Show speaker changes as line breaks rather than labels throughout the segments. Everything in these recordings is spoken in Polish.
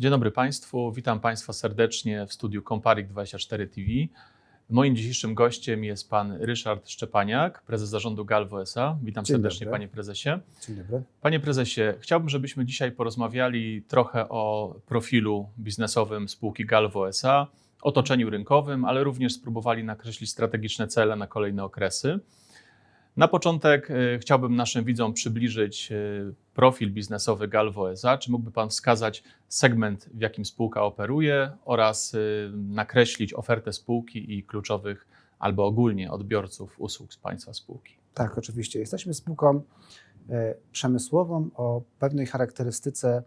Dzień dobry Państwu, witam Państwa serdecznie w studiu Comparik24 TV. Moim dzisiejszym gościem jest Pan Ryszard Szczepaniak, prezes zarządu Galvo SA. Witam
Dzień
serdecznie
dobry.
Panie Prezesie.
Dzień dobry.
Panie Prezesie, chciałbym, żebyśmy dzisiaj porozmawiali trochę o profilu biznesowym spółki Galvo SA, otoczeniu rynkowym, ale również spróbowali nakreślić strategiczne cele na kolejne okresy. Na początek e, chciałbym naszym widzom przybliżyć e, profil biznesowy Galvo SA. Czy mógłby Pan wskazać segment, w jakim spółka operuje oraz e, nakreślić ofertę spółki i kluczowych albo ogólnie odbiorców usług z Państwa spółki?
Tak, oczywiście. Jesteśmy spółką przemysłową o pewnej charakterystyce,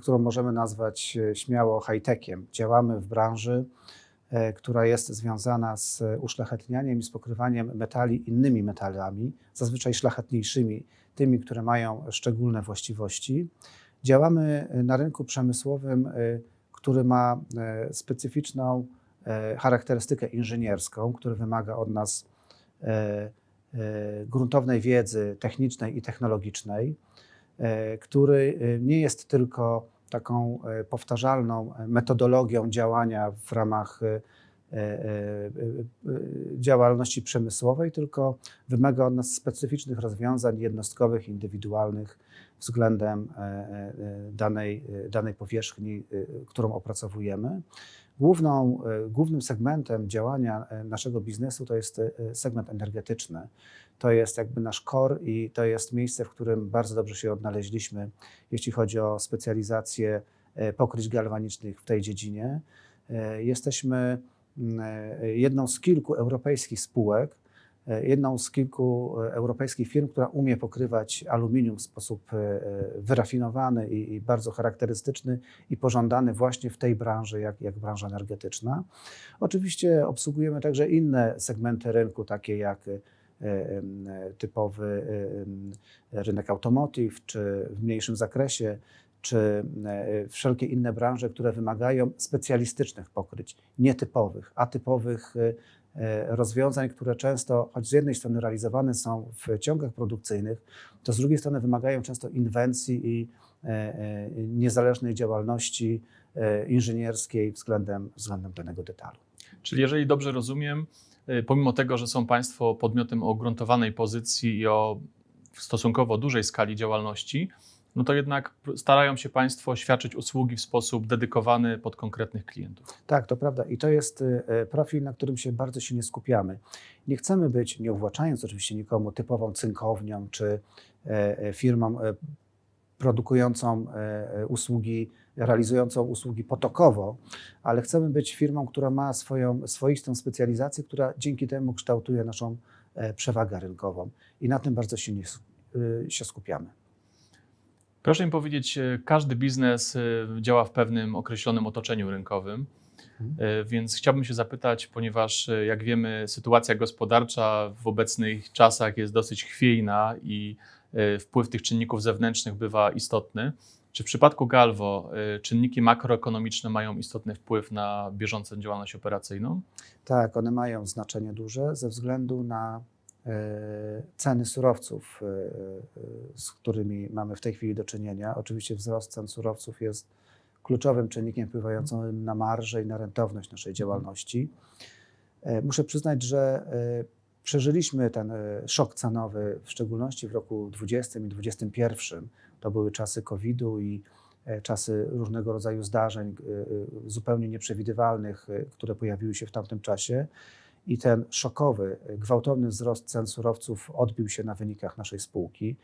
którą możemy nazwać śmiało high-techiem. Działamy w branży, która jest związana z uszlachetnianiem i z pokrywaniem metali innymi metalami, zazwyczaj szlachetniejszymi, tymi, które mają szczególne właściwości. Działamy e, na rynku przemysłowym, e, który ma e, specyficzną e, charakterystykę inżynierską, który wymaga od nas e, e, gruntownej wiedzy technicznej i technologicznej, e, który e, nie jest tylko taką e, powtarzalną metodologią działania w ramach e, e, e, e, działalności przemysłowej, tylko wymaga od nas specyficznych rozwiązań jednostkowych, indywidualnych względem e, e, danej, e, danej powierzchni, e, którą opracowujemy. Główną, e, głównym segmentem działania e, naszego biznesu to jest e, segment energetyczny. To jest jakby nasz core i to jest miejsce, w którym bardzo dobrze się odnaleźliśmy, jeśli chodzi o specjalizację e, pokryć galwanicznych w tej dziedzinie. E, Jesteśmy mm, e, jedną z kilku europejskich spółek, jedną z kilku europejskich firm, która umie pokrywać aluminium w sposób wyrafinowany i, bardzo charakterystyczny i pożądany właśnie w tej branży, jak, jak branża energetyczna. Oczywiście obsługujemy także inne segmenty rynku, takie jak typowy rynek automotive, czy w mniejszym zakresie, czy e, wszelkie inne branże, które wymagają specjalistycznych pokryć, nietypowych, atypowych e, e, rozwiązań, które często, choć z jednej strony realizowane są w ciągach produkcyjnych, to z drugiej strony wymagają często inwencji i niezależnej działalności inżynierskiej względem, względem danego detalu.
Czyli jeżeli dobrze rozumiem, pomimo tego, że są Państwo podmiotem o gruntowanej pozycji i o stosunkowo dużej skali działalności, no to jednak starają się Państwo świadczyć usługi w sposób dedykowany pod konkretnych klientów.
Tak, to prawda. I to jest y, y, profil, na którym się bardzo silnie skupiamy. Nie chcemy być, nie uwłaczając oczywiście nikomu, typową cynkownią czy e, e, firmą e, produkującą usługi, realizującą usługi potokowo, ale chcemy być firmą, która ma swoją swoistą specjalizację, która dzięki temu kształtuje naszą e, przewagę rynkową. I na tym bardzo silnie y, się skupiamy.
Proszę mi powiedzieć, y, każdy biznes działa w pewnym określonym otoczeniu rynkowym,
Mhm.
więc chciałbym się zapytać, ponieważ jak wiemy, sytuacja gospodarcza w obecnych czasach jest dosyć chwiejna i wpływ tych czynników zewnętrznych bywa istotny. Czy w przypadku Galvo y, czynniki makroekonomiczne mają istotny wpływ na bieżącą działalność operacyjną?
Tak, one mają znaczenie duże ze względu na e, ceny surowców, e, e, z którymi mamy w tej chwili do czynienia. Oczywiście wzrost cen surowców jest kluczowym czynnikiem wpływającym na marżę i na rentowność naszej działalności. E, Muszę przyznać, że przeżyliśmy ten szok cenowy, w szczególności w roku 2020 i 2021. To były czasy COVID-u i e, czasy różnego rodzaju zdarzeń e, e, zupełnie nieprzewidywalnych, które pojawiły się w tamtym czasie. I ten szokowy, gwałtowny wzrost cen surowców odbił się na wynikach naszej spółki.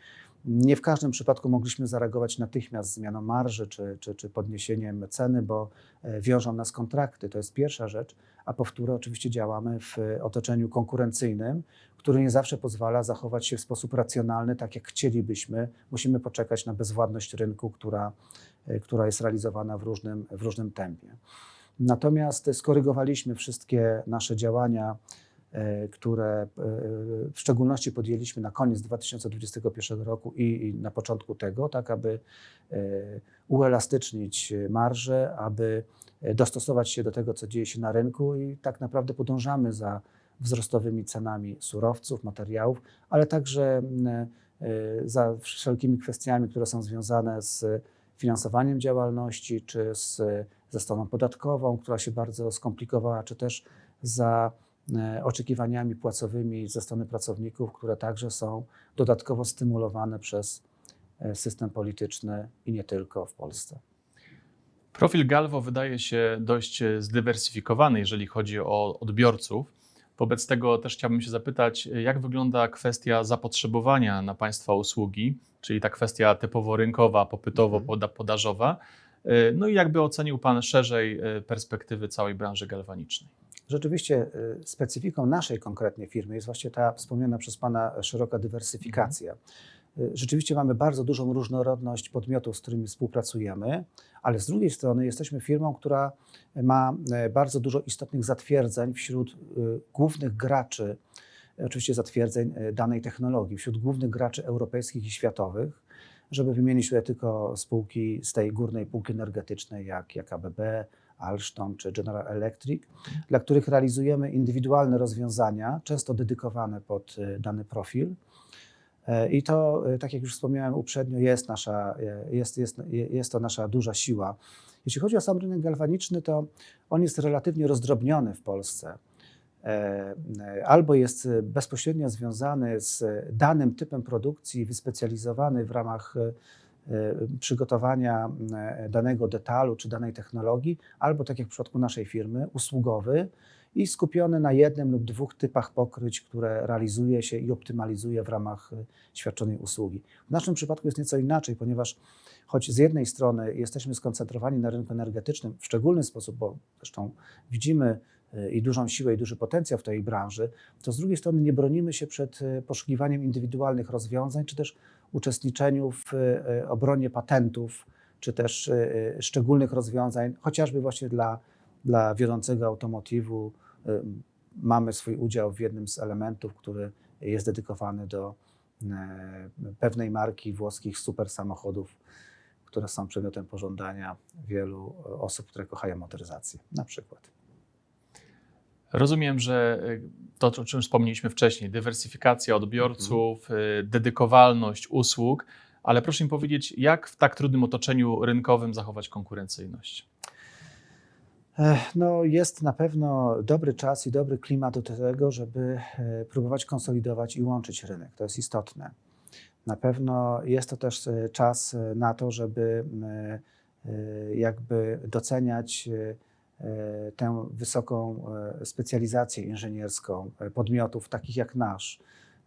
Nie w każdym przypadku mogliśmy zareagować natychmiast zmianą marży czy, czy, czy podniesieniem ceny, bo e, wiążą nas kontrakty. To jest pierwsza rzecz. A po wtóre, oczywiście działamy w otoczeniu konkurencyjnym, który nie zawsze pozwala zachować się w sposób racjonalny, tak jak chcielibyśmy. Musimy poczekać na bezwładność rynku, która, e, która jest realizowana w różnym, w różnym tempie. Natomiast skorygowaliśmy wszystkie nasze działania, e, które e, w szczególności podjęliśmy na koniec 2021 roku i na początku tego, tak aby e, uelastycznić marże, aby dostosować się do tego, co dzieje się na rynku i tak naprawdę podążamy za wzrostowymi cenami surowców, materiałów, ale także za wszelkimi kwestiami, które są związane z finansowaniem działalności, czy z, ze stroną podatkową, która się bardzo skomplikowała, czy też za e, oczekiwaniami płacowymi ze strony pracowników, które także są dodatkowo stymulowane przez e, system polityczny i nie tylko w Polsce.
Profil Galvo wydaje się dość e, zdywersyfikowany, jeżeli chodzi o odbiorców. Wobec tego też chciałbym się zapytać, jak wygląda kwestia zapotrzebowania na Państwa usługi, czyli ta kwestia typowo rynkowa, popytowo-podażowa. E, No i jakby ocenił Pan szerzej e, perspektywy całej branży galwanicznej?
Rzeczywiście y, specyfiką naszej konkretnie firmy jest właśnie ta wspomniana przez Pana szeroka dywersyfikacja. Y, Rzeczywiście mamy bardzo dużą różnorodność podmiotów, z którymi współpracujemy, ale z drugiej strony jesteśmy firmą, która ma e, bardzo dużo istotnych zatwierdzeń wśród głównych graczy, oczywiście zatwierdzeń e, danej technologii, wśród głównych graczy europejskich i światowych. Żeby wymienić tutaj tylko spółki z tej górnej półki energetycznej, jak, jak ABB, Alstom czy General Electric, dla których realizujemy indywidualne rozwiązania, często dedykowane pod y, dany profil. E, I to, y, tak jak już wspomniałem uprzednio, jest, nasza, e, jest, jest, jest to nasza duża siła. Jeśli chodzi o sam rynek galwaniczny, to on jest relatywnie rozdrobniony w Polsce. E, e, Albo jest y, bezpośrednio związany z danym typem produkcji, wyspecjalizowany w ramach e, e, przygotowania e, danego detalu czy danej technologii, albo tak jak w przypadku naszej firmy, usługowy i skupiony na jednym lub dwóch typach pokryć, które realizuje się i optymalizuje w ramach e, świadczonej usługi. W naszym przypadku jest nieco inaczej, ponieważ choć z jednej strony jesteśmy skoncentrowani na rynku energetycznym w szczególny sposób, bo zresztą widzimy e, i dużą siłę i duży potencjał w tej branży, to z drugiej strony nie bronimy się przed e, poszukiwaniem indywidualnych rozwiązań, czy też uczestniczeniu w e, obronie patentów, czy też e, szczególnych rozwiązań, chociażby właśnie dla, dla wiodącego automotywu mamy swój udział w jednym z elementów, który jest dedykowany do pewnej marki włoskich super samochodów, które są przedmiotem pożądania wielu osób, które kochają motoryzację, na przykład.
Rozumiem, że y, to, o czym wspomnieliśmy wcześniej, dywersyfikacja odbiorców, y, dedykowalność usług, ale proszę mi powiedzieć, jak w tak trudnym otoczeniu rynkowym zachować konkurencyjność?
No, jest na pewno dobry czas i dobry klimat do tego, żeby e, próbować konsolidować i łączyć rynek. To jest istotne. Na pewno jest to też e, czas e, na to, żeby jakby doceniać tę wysoką e, specjalizację inżynierską e, podmiotów takich jak nasz.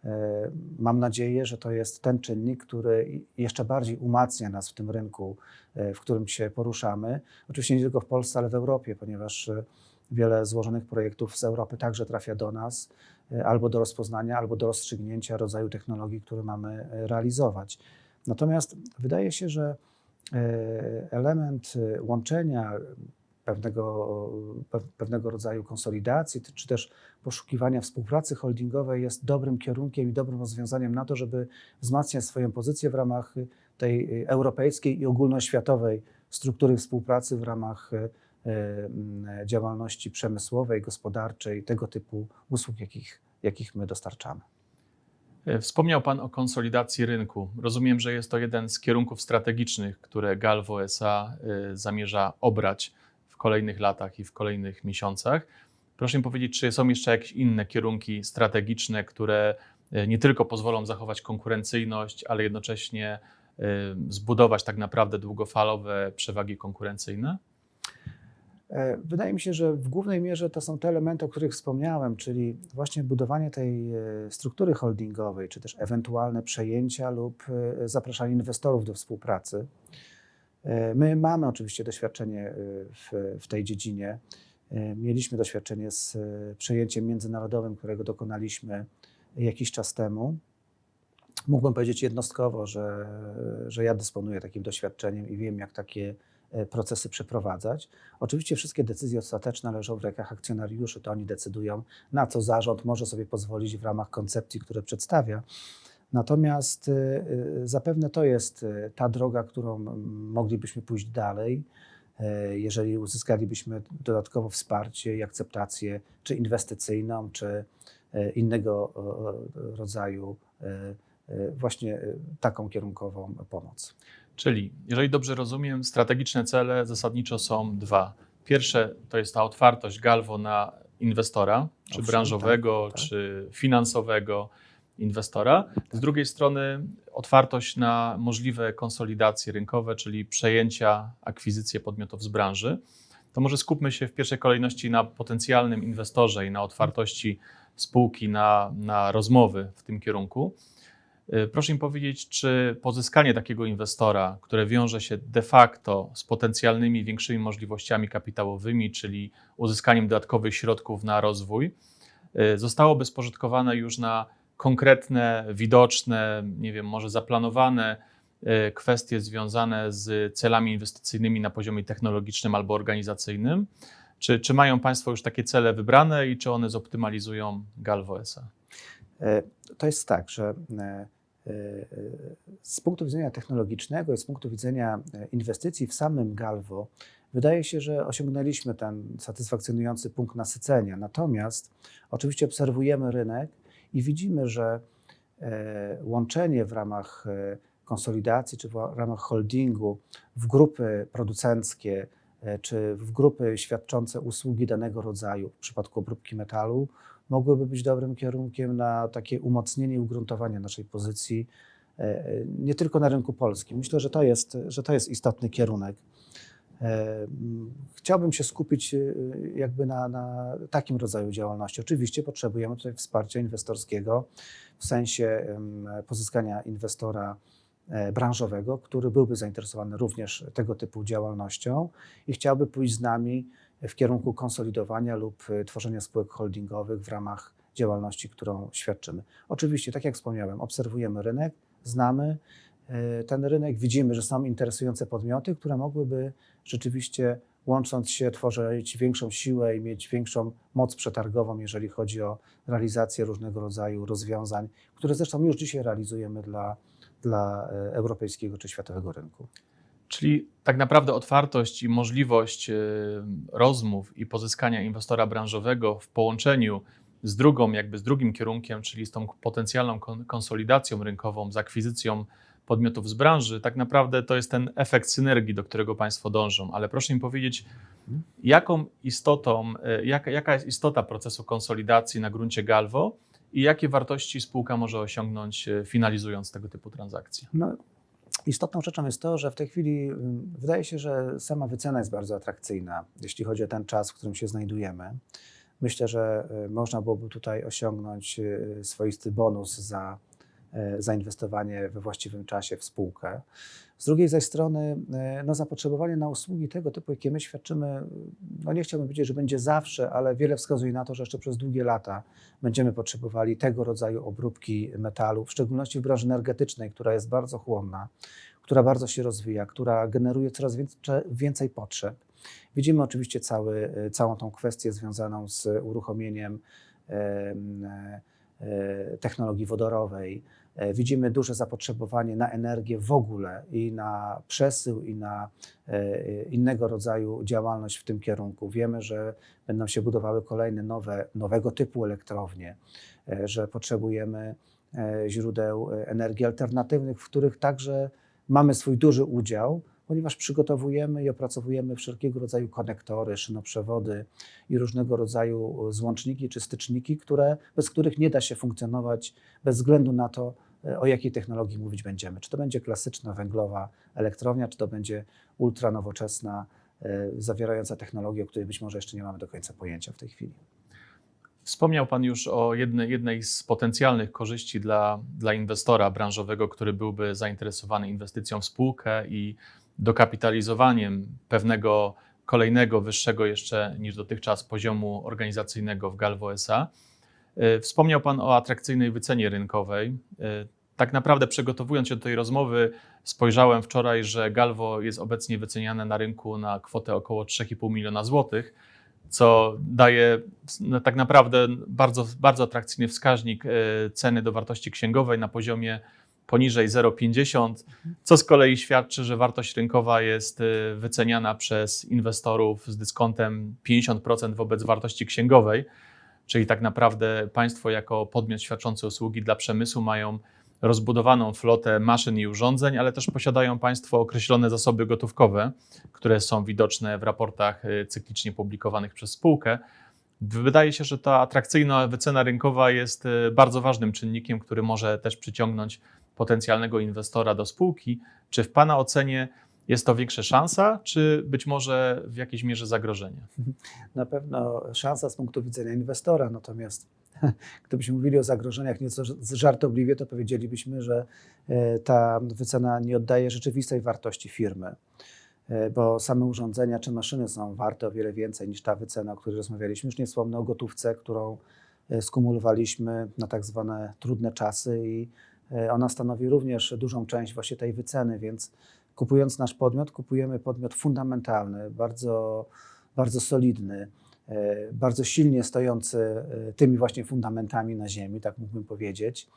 E, Mam nadzieję, że to jest ten czynnik, który jeszcze bardziej umacnia nas w tym rynku, e, w którym się poruszamy. Oczywiście nie tylko w Polsce, ale w Europie, ponieważ e, wiele złożonych projektów z Europy także trafia do nas e, albo do rozpoznania, albo do rozstrzygnięcia rodzaju technologii, które mamy e, realizować. Natomiast wydaje się, że e, element e, łączenia pewnego, pe- pewnego rodzaju konsolidacji, czy też poszukiwania współpracy holdingowej jest dobrym kierunkiem i dobrym rozwiązaniem na to, żeby wzmacniać swoją pozycję w ramach tej europejskiej i ogólnoświatowej struktury współpracy w ramach e, m, działalności przemysłowej, gospodarczej, tego typu usług, jakich, jakich my dostarczamy.
E, Wspomniał Pan o konsolidacji rynku. Rozumiem, że jest to jeden z kierunków strategicznych, które Galvo SA y, zamierza obrać kolejnych latach i w kolejnych miesiącach. Proszę mi powiedzieć, czy są jeszcze jakieś inne kierunki strategiczne, które y, nie tylko pozwolą zachować konkurencyjność, ale jednocześnie y, zbudować tak naprawdę długofalowe przewagi konkurencyjne?
E, Wydaje mi się, że w głównej mierze to są te elementy, o których wspomniałem, czyli właśnie budowanie tej e, struktury holdingowej, czy też ewentualne przejęcia lub e, zapraszanie inwestorów do współpracy. E, My mamy oczywiście doświadczenie e, w, w tej dziedzinie. E, Mieliśmy doświadczenie z przejęciem międzynarodowym, którego dokonaliśmy jakiś czas temu. Mógłbym powiedzieć jednostkowo, że, że ja dysponuję takim doświadczeniem i wiem, jak takie procesy przeprowadzać. Oczywiście wszystkie decyzje ostateczne leżą w rękach akcjonariuszy, to oni decydują, na co zarząd może sobie pozwolić w ramach koncepcji, które przedstawia. Natomiast y, y, zapewne to jest y, ta droga, którą moglibyśmy pójść dalej, e, jeżeli uzyskalibyśmy dodatkowo wsparcie i akceptację, czy inwestycyjną, czy e, innego rodzaju e, właśnie taką kierunkową pomoc.
Czyli, jeżeli dobrze rozumiem, strategiczne cele zasadniczo są dwa. Pierwsze to jest ta otwartość Galvo na inwestora, czy
Owszem,
branżowego,
tak, tak.
czy finansowego inwestora. Z drugiej strony otwartość na możliwe konsolidacje rynkowe, czyli przejęcia, akwizycje podmiotów z branży. To może skupmy się w pierwszej kolejności na potencjalnym inwestorze i na otwartości spółki na, na rozmowy w tym kierunku. Y, Proszę mi powiedzieć, czy pozyskanie takiego inwestora, które wiąże się de facto z potencjalnymi większymi możliwościami kapitałowymi, czyli uzyskaniem dodatkowych środków na rozwój, y, zostałoby spożytkowane już na konkretne, widoczne, nie wiem, może zaplanowane y, kwestie związane z celami inwestycyjnymi na poziomie technologicznym albo organizacyjnym? Czy, czy mają Państwo już takie cele wybrane i czy one zoptymalizują Galvo SA?
E, To jest tak, że e, e, z punktu widzenia technologicznego i z punktu widzenia e, inwestycji w samym Galvo, wydaje się, że osiągnęliśmy ten satysfakcjonujący punkt nasycenia. Natomiast oczywiście obserwujemy rynek i widzimy, że e, łączenie w ramach e, konsolidacji czy w ramach holdingu w grupy producenckie e, czy w grupy świadczące usługi danego rodzaju, w przypadku obróbki metalu, mogłyby być dobrym kierunkiem na takie umocnienie i ugruntowanie naszej pozycji nie tylko na rynku polskim. Myślę, że to jest, że to jest istotny kierunek. Chciałbym się skupić e, jakby na, na takim rodzaju działalności. Oczywiście potrzebujemy tutaj wsparcia inwestorskiego w sensie pozyskania inwestora e, branżowego, który byłby zainteresowany również tego typu działalnością i chciałby pójść z nami w kierunku konsolidowania lub e, tworzenia spółek holdingowych w ramach działalności, którą świadczymy. Oczywiście, tak jak wspomniałem, obserwujemy rynek, znamy ten rynek, widzimy, że są interesujące podmioty, które mogłyby rzeczywiście łącząc się tworzyć większą siłę i mieć większą moc przetargową, jeżeli chodzi o realizację różnego rodzaju rozwiązań, które zresztą już dzisiaj realizujemy dla, dla e, europejskiego czy światowego rynku.
Czyli tak naprawdę otwartość i możliwość e, rozmów i pozyskania inwestora branżowego w połączeniu z drugą, jakby z drugim kierunkiem, czyli z tą potencjalną kon- konsolidacją rynkową, z akwizycją podmiotów z branży, tak naprawdę to jest ten efekt synergii, do którego Państwo dążą. Ale proszę mi powiedzieć, jaką istotą, e, jaka, jaka jest istota procesu konsolidacji na gruncie Galvo i jakie wartości spółka może osiągnąć, e, finalizując tego typu transakcje?
No, istotną rzeczą jest to, że w tej chwili ym, wydaje się, że sama wycena jest bardzo atrakcyjna, jeśli chodzi o ten czas, w którym się znajdujemy. Myślę, że y, można byłoby tutaj osiągnąć swoisty bonus za zainwestowanie we właściwym czasie w spółkę. Z drugiej zaś strony, y, no, zapotrzebowanie na usługi tego typu, jakie my świadczymy, no nie chciałbym powiedzieć, że będzie zawsze, ale wiele wskazuje na to, że jeszcze przez długie lata będziemy potrzebowali tego rodzaju obróbki metalu, w szczególności w branży energetycznej, która jest bardzo chłonna, która bardzo się rozwija, która generuje coraz więcej, potrzeb. Widzimy oczywiście cały, całą tą kwestię związaną z uruchomieniem em, e, technologii wodorowej. E, Widzimy duże zapotrzebowanie na energię w ogóle i na przesył, i na e, innego rodzaju działalność w tym kierunku. Wiemy, że będą się budowały kolejne nowe, nowego typu elektrownie, e, że potrzebujemy źródeł energii alternatywnych, w których także mamy swój duży udział, ponieważ przygotowujemy i opracowujemy wszelkiego rodzaju konektory, szynoprzewody i różnego rodzaju złączniki czy styczniki, które, bez których nie da się funkcjonować bez względu na to, e, o jakiej technologii mówić będziemy. Czy to będzie klasyczna węglowa elektrownia, czy to będzie ultranowoczesna, e, zawierająca technologię, o której być może jeszcze nie mamy do końca pojęcia w tej chwili.
Wspomniał Pan już o jednej z potencjalnych korzyści dla, dla inwestora branżowego, który byłby zainteresowany inwestycją w spółkę i dokapitalizowaniem pewnego kolejnego, wyższego jeszcze niż dotychczas poziomu organizacyjnego w Galvo SA. Y, Wspomniał Pan o atrakcyjnej wycenie rynkowej. Y, Tak naprawdę przygotowując się do tej rozmowy, spojrzałem wczoraj, że Galvo jest obecnie wyceniane na rynku na kwotę około 3,5 miliona złotych co daje no, tak naprawdę bardzo, bardzo atrakcyjny wskaźnik e, ceny do wartości księgowej na poziomie poniżej 0,50, co z kolei świadczy, że wartość rynkowa jest e, wyceniana przez inwestorów z dyskontem 50% wobec wartości księgowej, czyli tak naprawdę państwo jako podmiot świadczący usługi dla przemysłu mają rozbudowaną flotę maszyn i urządzeń, ale też posiadają Państwo określone zasoby gotówkowe, które są widoczne w raportach y, cyklicznie publikowanych przez spółkę. Wydaje się, że ta atrakcyjna wycena rynkowa jest y, bardzo ważnym czynnikiem, który może też przyciągnąć potencjalnego inwestora do spółki. Czy w Pana ocenie jest to większa szansa, czy być może w jakiejś mierze zagrożenie?
Na pewno szansa z punktu widzenia inwestora, natomiast gdybyśmy mówili o zagrożeniach nieco żartobliwie, to powiedzielibyśmy, że e, ta wycena nie oddaje rzeczywistej wartości firmy, E, bo same urządzenia czy maszyny są warte o wiele więcej niż ta wycena, o której rozmawialiśmy. Już nie wspomnę o gotówce, którą e, skumulowaliśmy na tak zwane trudne czasy i ona stanowi również dużą część właśnie tej wyceny, więc kupując nasz podmiot, kupujemy podmiot fundamentalny, bardzo, bardzo solidny, e, bardzo silnie stojący e, tymi właśnie fundamentami na ziemi, tak mógłbym powiedzieć,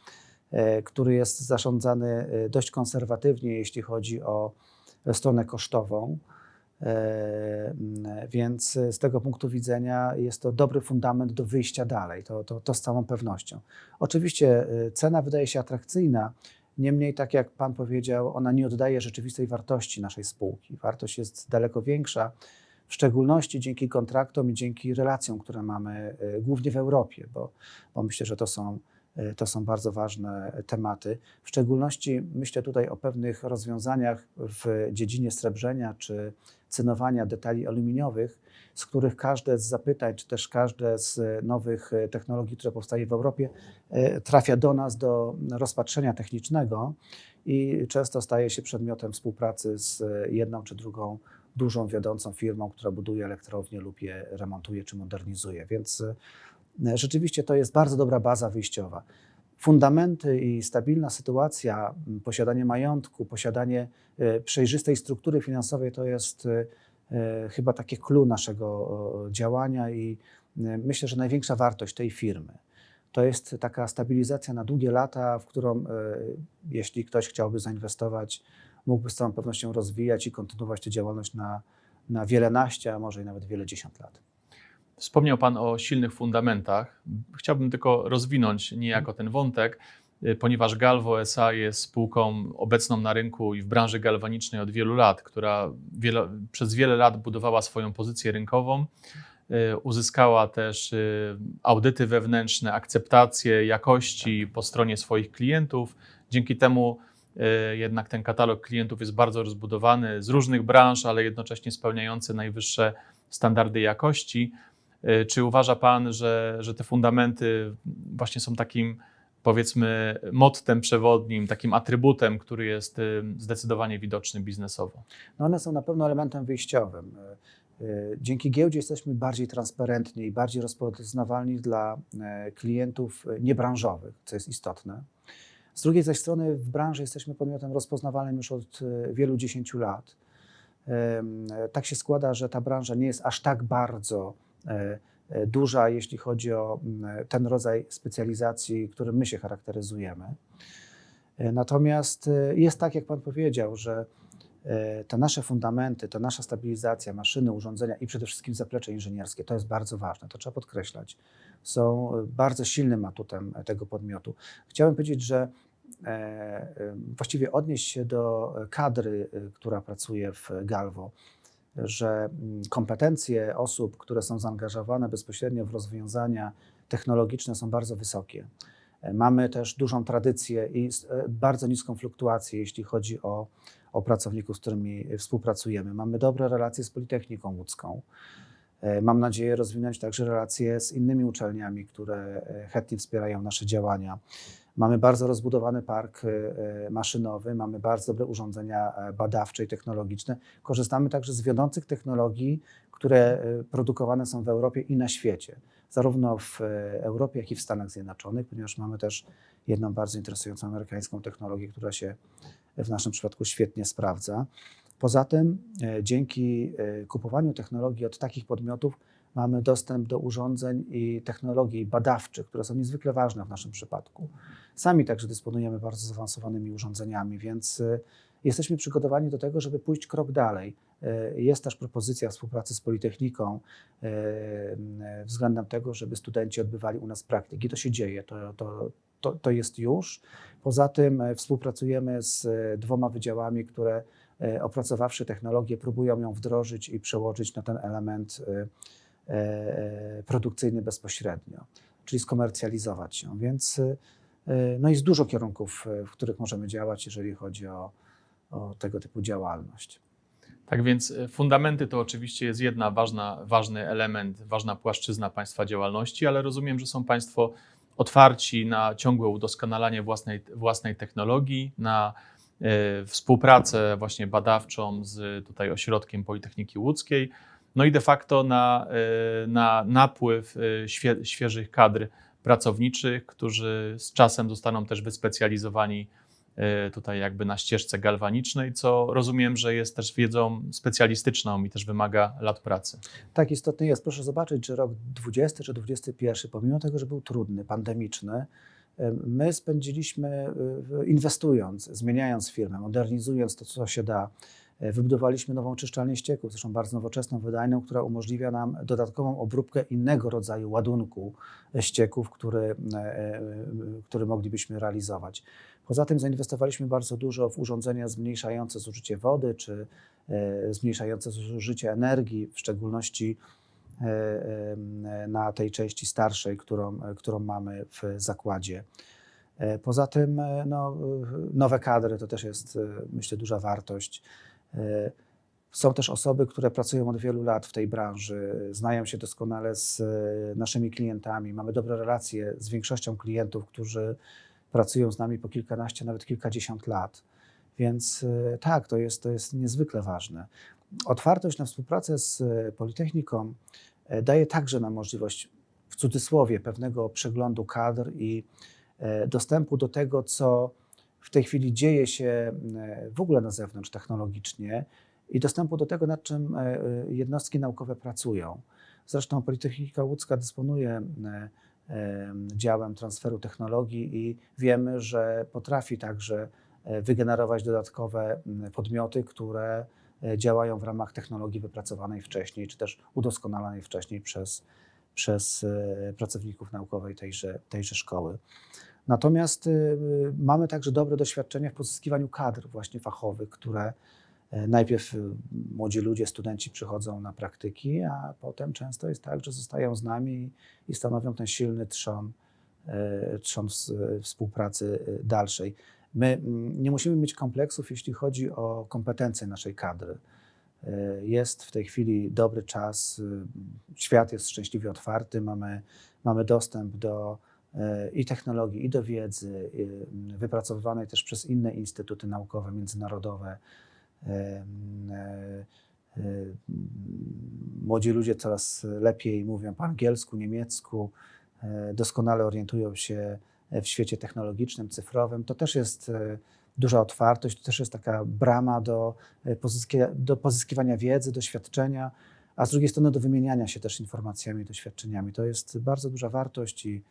e, który jest zarządzany e, dość konserwatywnie, jeśli chodzi o stronę kosztową. E, m, Więc z tego punktu widzenia jest to dobry fundament do wyjścia dalej, to, to, to z całą pewnością. Oczywiście e, cena wydaje się atrakcyjna, niemniej, tak jak Pan powiedział, ona nie oddaje rzeczywistej wartości naszej spółki. Wartość jest daleko większa, w szczególności dzięki kontraktom i dzięki relacjom, które mamy e, głównie w Europie, bo, bo myślę, że to są, to są bardzo ważne tematy. W szczególności myślę tutaj o pewnych rozwiązaniach w dziedzinie srebrzenia czy cenowania detali aluminiowych, z których każde z zapytań, czy też każde z nowych e, technologii, które powstaje w Europie, e, trafia do nas do rozpatrzenia technicznego i często staje się przedmiotem współpracy z e, jedną czy drugą dużą, wiodącą firmą, która buduje elektrownie lub je remontuje czy modernizuje. Więc e, rzeczywiście to jest bardzo dobra baza wyjściowa. Fundamenty i stabilna sytuacja, posiadanie majątku, posiadanie e, przejrzystej struktury finansowej to jest e, e, chyba takie clue naszego działania i myślę, że największa wartość tej firmy. To jest taka stabilizacja na długie lata, w którą, jeśli ktoś chciałby zainwestować, mógłby z całą pewnością rozwijać i kontynuować tę działalność na, na wielenaście, a może i nawet wiele dziesiąt lat.
Wspomniał Pan o silnych fundamentach. Chciałbym tylko rozwinąć niejako ten wątek, y, ponieważ Galvo SA jest spółką obecną na rynku i w branży galwanicznej od wielu lat, która wiele, przez wiele lat budowała swoją pozycję rynkową. y, Uzyskała też y, audyty wewnętrzne, akceptację jakości po stronie swoich klientów. Dzięki temu jednak ten katalog klientów jest bardzo rozbudowany z różnych branż, ale jednocześnie spełniający najwyższe standardy jakości. Y, Czy uważa Pan, że, że te fundamenty właśnie są takim, powiedzmy, mottem przewodnim, takim atrybutem, który jest y, zdecydowanie widoczny biznesowo?
No one są na pewno elementem wyjściowym. E, Dzięki giełdzie jesteśmy bardziej transparentni i bardziej rozpoznawalni dla e, klientów niebranżowych, co jest istotne. Z drugiej zaś strony w branży jesteśmy podmiotem rozpoznawalnym już od e, wielu dziesięciu lat. E, Tak się składa, że ta branża nie jest aż tak bardzo duża, jeśli chodzi o m, ten rodzaj specjalizacji, którym my się charakteryzujemy. E, Natomiast e, jest tak, jak Pan powiedział, że e, te nasze fundamenty, ta nasza stabilizacja, maszyny, urządzenia i przede wszystkim zaplecze inżynierskie, to jest bardzo ważne, to trzeba podkreślać, są e, bardzo silnym atutem e, tego podmiotu. Chciałem powiedzieć, że e, e, właściwie odnieść się do kadry, e, która pracuje w Galvo, że mm, kompetencje osób, które są zaangażowane bezpośrednio w rozwiązania technologiczne są bardzo wysokie. E, Mamy też dużą tradycję i e, bardzo niską fluktuację, jeśli chodzi o, o pracowników, z którymi współpracujemy. Mamy dobre relacje z Politechniką Łódzką. E, Mam nadzieję rozwinąć także relacje z innymi uczelniami, które chętnie wspierają nasze działania. Mamy bardzo rozbudowany park e, e, maszynowy, mamy bardzo dobre urządzenia e, badawcze i technologiczne. Korzystamy także z wiodących technologii, które e, produkowane są w Europie i na świecie, zarówno w e, Europie, jak i w Stanach Zjednoczonych, ponieważ mamy też jedną bardzo interesującą amerykańską technologię, która się w naszym przypadku świetnie sprawdza. Poza tym, e, dzięki kupowaniu technologii od takich podmiotów, mamy dostęp do urządzeń i technologii badawczych, które są niezwykle ważne w naszym przypadku. Sami także dysponujemy bardzo zaawansowanymi urządzeniami, więc e, jesteśmy przygotowani do tego, żeby pójść krok dalej. E, Jest też propozycja współpracy z Politechniką m, względem tego, żeby studenci odbywali u nas praktyki. To się dzieje, to, to, to, to jest już. Poza tym współpracujemy z dwoma wydziałami, które opracowawszy technologię, próbują ją wdrożyć i przełożyć na ten element produkcyjny bezpośrednio, czyli skomercjalizować ją. Więc no jest dużo kierunków, e, w których możemy działać, jeżeli chodzi o, o tego typu działalność.
Tak więc y, fundamenty to oczywiście jest jedna ważna, ważny element, ważna płaszczyzna Państwa działalności, ale rozumiem, że są Państwo otwarci na ciągłe udoskonalanie własnej, własnej technologii, na y, współpracę właśnie badawczą z tutaj ośrodkiem Politechniki Łódzkiej, no i de facto na, y, na napływ y, świe, świeżych kadr pracowniczych, którzy z czasem zostaną też wyspecjalizowani y, tutaj jakby na ścieżce galwanicznej, co rozumiem, że jest też wiedzą specjalistyczną i też wymaga lat pracy.
Tak istotny jest. Proszę zobaczyć, że rok 20 czy 21, pomimo tego, że był trudny, pandemiczny, e, my spędziliśmy e, inwestując, zmieniając firmę, modernizując to, co się da. E, Wybudowaliśmy nową czyszczalnię ścieków, zresztą bardzo nowoczesną, wydajną, która umożliwia nam dodatkową obróbkę innego rodzaju ładunku e, ścieków, który, e, który moglibyśmy realizować. Poza tym zainwestowaliśmy bardzo dużo w urządzenia zmniejszające zużycie wody, czy zmniejszające zużycie energii, w szczególności na tej części starszej, którą, którą mamy w zakładzie. Poza tym no, nowe kadry to też jest, myślę, duża wartość. E, Są też osoby, które pracują od wielu lat w tej branży, znają się doskonale z e, naszymi klientami. Mamy dobre relacje z większością klientów, którzy pracują z nami po kilkanaście, nawet kilkadziesiąt lat. Więc e, tak, to jest, to jest niezwykle ważne. Otwartość na współpracę z Politechniką daje także nam możliwość, w cudzysłowie, pewnego przeglądu kadr i dostępu do tego, co w tej chwili dzieje się e, w ogóle na zewnątrz technologicznie i dostępu do tego, nad czym e, e, jednostki naukowe pracują. Zresztą Politechnika Łódzka dysponuje działem transferu technologii i wiemy, że potrafi także wygenerować dodatkowe podmioty, które działają w ramach technologii wypracowanej wcześniej, czy też udoskonalanej wcześniej przez, przez pracowników naukowej tejże, tejże szkoły. Natomiast y, mamy także dobre doświadczenia w pozyskiwaniu kadr właśnie fachowych, które e, najpierw y, młodzi ludzie, studenci przychodzą na praktyki, a potem często jest tak, że zostają z nami i stanowią ten silny trzon, e, trzon współpracy y, dalszej. My nie musimy mieć kompleksów, jeśli chodzi o kompetencje naszej kadry. E, Jest w tej chwili dobry czas, y, świat jest szczęśliwie otwarty, mamy, mamy dostęp do e, i technologii, i do wiedzy, y, wypracowywanej też przez inne instytuty naukowe, międzynarodowe. E, e, e, Młodzi ludzie coraz lepiej mówią po angielsku, niemiecku, doskonale orientują się w świecie technologicznym, cyfrowym. To też jest duża otwartość, to też jest taka brama do, pozyskia- do pozyskiwania wiedzy, doświadczenia, a z drugiej strony do wymieniania się też informacjami doświadczeniami. To jest bardzo duża wartość i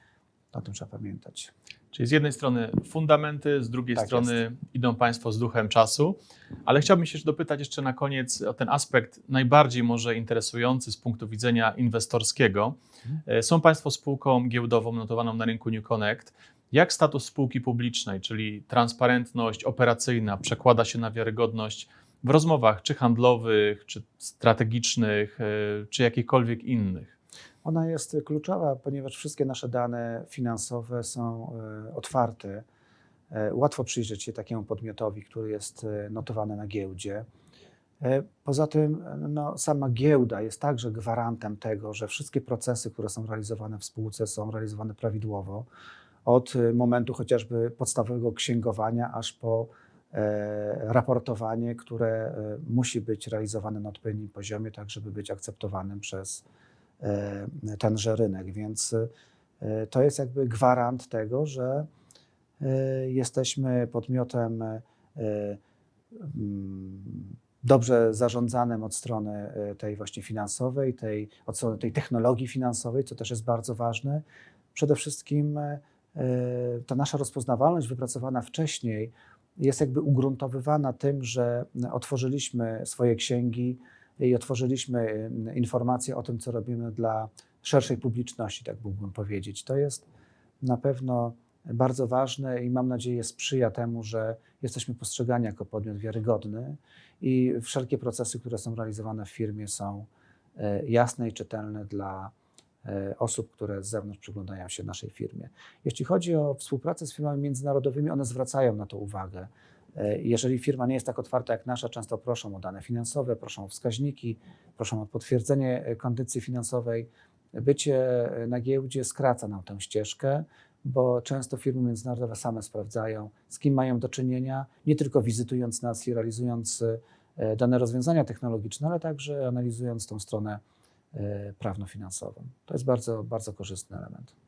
o tym trzeba pamiętać.
Czyli z jednej strony fundamenty, z drugiej
Tak
strony idą Państwo z duchem czasu, ale chciałbym się dopytać jeszcze na koniec o ten aspekt najbardziej może interesujący z punktu widzenia inwestorskiego. E, Są Państwo spółką giełdową notowaną na rynku New Connect. Jak status spółki publicznej, czyli transparentność operacyjna, przekłada się na wiarygodność w rozmowach czy handlowych, czy strategicznych, e, czy jakichkolwiek innych?
Ona jest kluczowa, ponieważ wszystkie nasze dane finansowe są e, otwarte. E, Łatwo przyjrzeć się takiemu podmiotowi, który jest e, notowany na giełdzie. Poza tym no, sama giełda jest także gwarantem tego, że wszystkie procesy, które są realizowane w spółce, są realizowane prawidłowo. Od momentu chociażby podstawowego księgowania, aż po raportowanie, które musi być realizowane na odpowiednim poziomie, tak żeby być akceptowanym przez tenże rynek. Więc e, to jest jakby gwarant tego, że e, jesteśmy podmiotem e, mm, dobrze zarządzanym od strony e, tej właśnie finansowej, tej, od strony tej technologii finansowej, co też jest bardzo ważne. Przede wszystkim e, ta nasza rozpoznawalność wypracowana wcześniej jest jakby ugruntowywana tym, że otworzyliśmy swoje księgi i otworzyliśmy y, informacje o tym, co robimy dla szerszej publiczności, tak mógłbym powiedzieć. To jest na pewno bardzo ważne i mam nadzieję sprzyja temu, że jesteśmy postrzegani jako podmiot wiarygodny i wszelkie procesy, które są realizowane w firmie są e, jasne i czytelne dla e, osób, które z zewnątrz przyglądają się naszej firmie. Jeśli chodzi o współpracę z firmami międzynarodowymi, one zwracają na to uwagę. E, Jeżeli firma nie jest tak otwarta jak nasza, często proszą o dane finansowe, proszą o wskaźniki, proszą o potwierdzenie e, kondycji finansowej. Bycie e, na giełdzie skraca nam tę ścieżkę, bo często firmy międzynarodowe same sprawdzają, z kim mają do czynienia, nie tylko wizytując nas i realizując dane rozwiązania technologiczne, ale także analizując tą stronę prawno-finansową. To jest bardzo, bardzo korzystny element.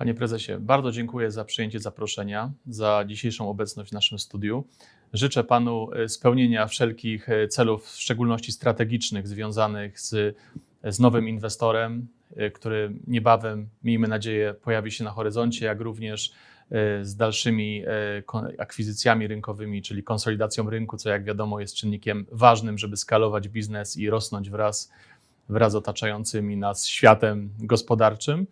Panie prezesie, bardzo dziękuję za przyjęcie zaproszenia, za dzisiejszą obecność w naszym studiu. Życzę panu e, spełnienia wszelkich e, celów, w szczególności strategicznych, związanych z, z nowym inwestorem, e, który niebawem, miejmy nadzieję, pojawi się na horyzoncie, jak również z dalszymi akwizycjami rynkowymi, czyli konsolidacją rynku, co jak wiadomo jest czynnikiem ważnym, żeby skalować biznes i rosnąć wraz, wraz z otaczającymi nas światem gospodarczym.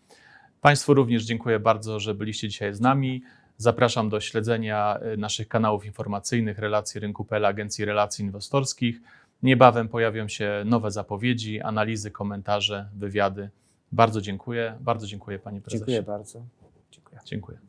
Państwu również dziękuję bardzo, że byliście dzisiaj z nami. Zapraszam do śledzenia y, naszych kanałów informacyjnych Relacji Rynku.pl Agencji Relacji Inwestorskich. Niebawem pojawią się nowe zapowiedzi, analizy, komentarze, wywiady. Bardzo dziękuję. Bardzo dziękuję Panie Prezesie.
Dziękuję bardzo. Dziękuję.
Dziękuję.